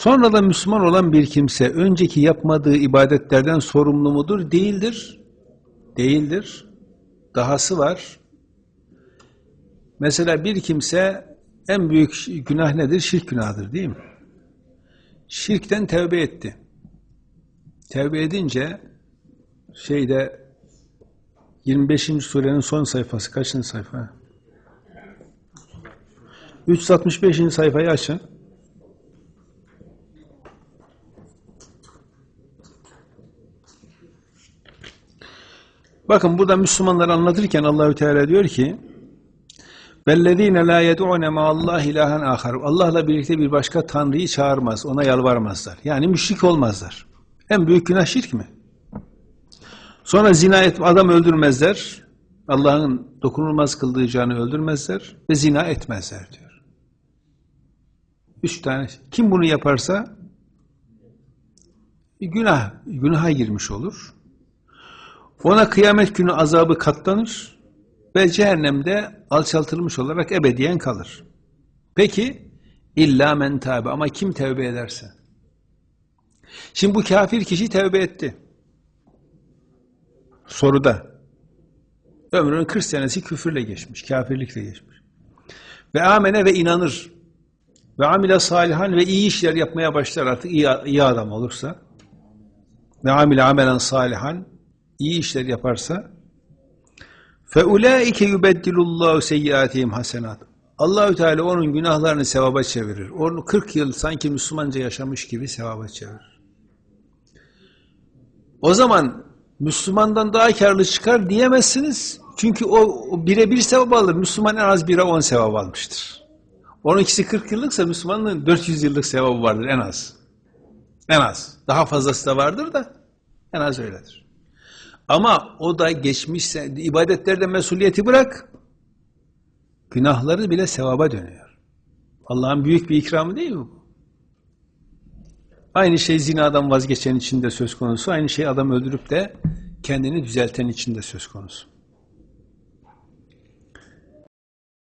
Sonra da Müslüman olan bir kimse önceki yapmadığı ibadetlerden sorumlu mudur? Değildir. Değildir. Dahası var. Mesela bir kimse en büyük günah nedir? Şirk günahıdır değil mi? Şirkten tevbe etti. Tevbe edince şeyde 25. surenin son sayfası kaçıncı sayfa? 365. sayfayı açın. Bakın burada Müslümanları anlatırken Allahü Teala diyor ki Bellezine la yed'une ma'allahi ilahen ahar. Allah'la birlikte bir başka tanrıyı çağırmaz, ona yalvarmazlar. Yani müşrik olmazlar. En büyük günah şirk mi? Sonra zina et, adam öldürmezler. Allah'ın dokunulmaz kıldığı canı öldürmezler ve zina etmezler diyor. Üç tane. Kim bunu yaparsa günah, günaha girmiş olur. Ona kıyamet günü azabı katlanır ve cehennemde alçaltılmış olarak ebediyen kalır. Peki illa men tabe ama kim tevbe ederse? Şimdi bu kafir kişi tevbe etti. Soruda. Ömrünün 40 senesi küfürle geçmiş, kafirlikle geçmiş. Ve amene ve inanır. Ve amile salihan ve iyi işler yapmaya başlar artık iyi, iyi adam olursa. Ve amile amelen salihan iyi işler yaparsa فَاُولَٰئِكَ يُبَدِّلُ اللّٰهُ سَيِّئَاتِهِمْ hasenat. Allahü Teala onun günahlarını sevaba çevirir. Onu 40 yıl sanki Müslümanca yaşamış gibi sevaba çevirir. O zaman Müslümandan daha karlı çıkar diyemezsiniz. Çünkü o, o bire bir sevap alır. Müslüman en az bire on sevap almıştır. Onun ikisi 40 yıllıksa Müslümanın 400 yıllık sevabı vardır en az. En az. Daha fazlası da vardır da en az öyledir. Ama o da geçmişse ibadetlerde mesuliyeti bırak. Günahları bile sevaba dönüyor. Allah'ın büyük bir ikramı değil mi bu? Aynı şey zinadan vazgeçen için de söz konusu. Aynı şey adam öldürüp de kendini düzelten için de söz konusu.